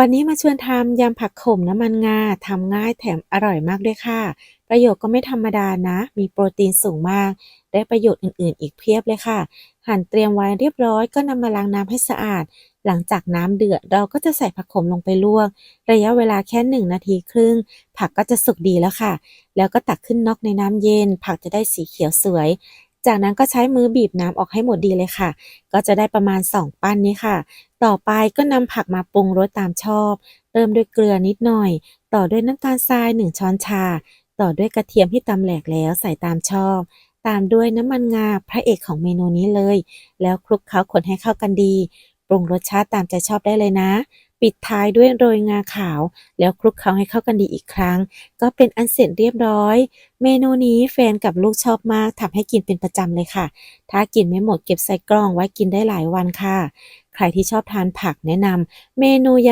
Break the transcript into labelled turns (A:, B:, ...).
A: วันนี้มาชวนทำยำผักขมน้ำมันงาทำง่ายแถมอร่อยมากด้วยค่ะ ประโยชน์ก็ไม่ธรรมดานะ มีโปรตีนสูงมาก ได้ประโยชน์อื่นๆ อีกเพียบเลยค่ะ หั่นเตรียมไว้เรียบร้อยก็นำมาล้างน้ำให้สะอาด หลังจากน้ำเดือดเราก็จะใส่ผักขมลงไปลวก ระยะเวลาแค่หนึ่งนาทีครึ่ง ผักก็จะสุกดีแล้วค่ะ แล้วก็ตักขึ้นนอกในน้ำเย็น ผักจะได้สีเขียวสวย จากนั้นก็ใช้มือบีบน้ำออกให้หมดดีเลยค่ะ ก็จะได้ประมาณ 2 ปั้นนี้ค่ะ ต่อไปก็นำผักมาปรุงรสตามชอบ เริ่มด้วยเกลือนิดหน่อย ต่อด้วยน้ำตาลทราย 1 ช้อนชา ต่อด้วยกระเทียมที่ตำแหลกแล้วใส่ตามชอบ ตามด้วยน้ำมันงาพระเอกของเมนูนี้เลย แล้วคลุกเคล้าคนให้เข้ากันดี ปรุงรสชาติตามใจชอบได้เลยนะ ปิดท้ายด้วยโรยงาขาว แล้วคลุกเคล้าให้เข้ากันดีอีกครั้ง ก็เป็นอันเสร็จเรียบร้อย เมนูนี้แฟนกับลูกชอบมากทำให้กินเป็นประจำเลยค่ะ ถ้ากินไม่หมดเก็บใส่กล่องไว้กินได้หลายวันค่ะ ใครที่ชอบทานผักแนะนำเมนูยำ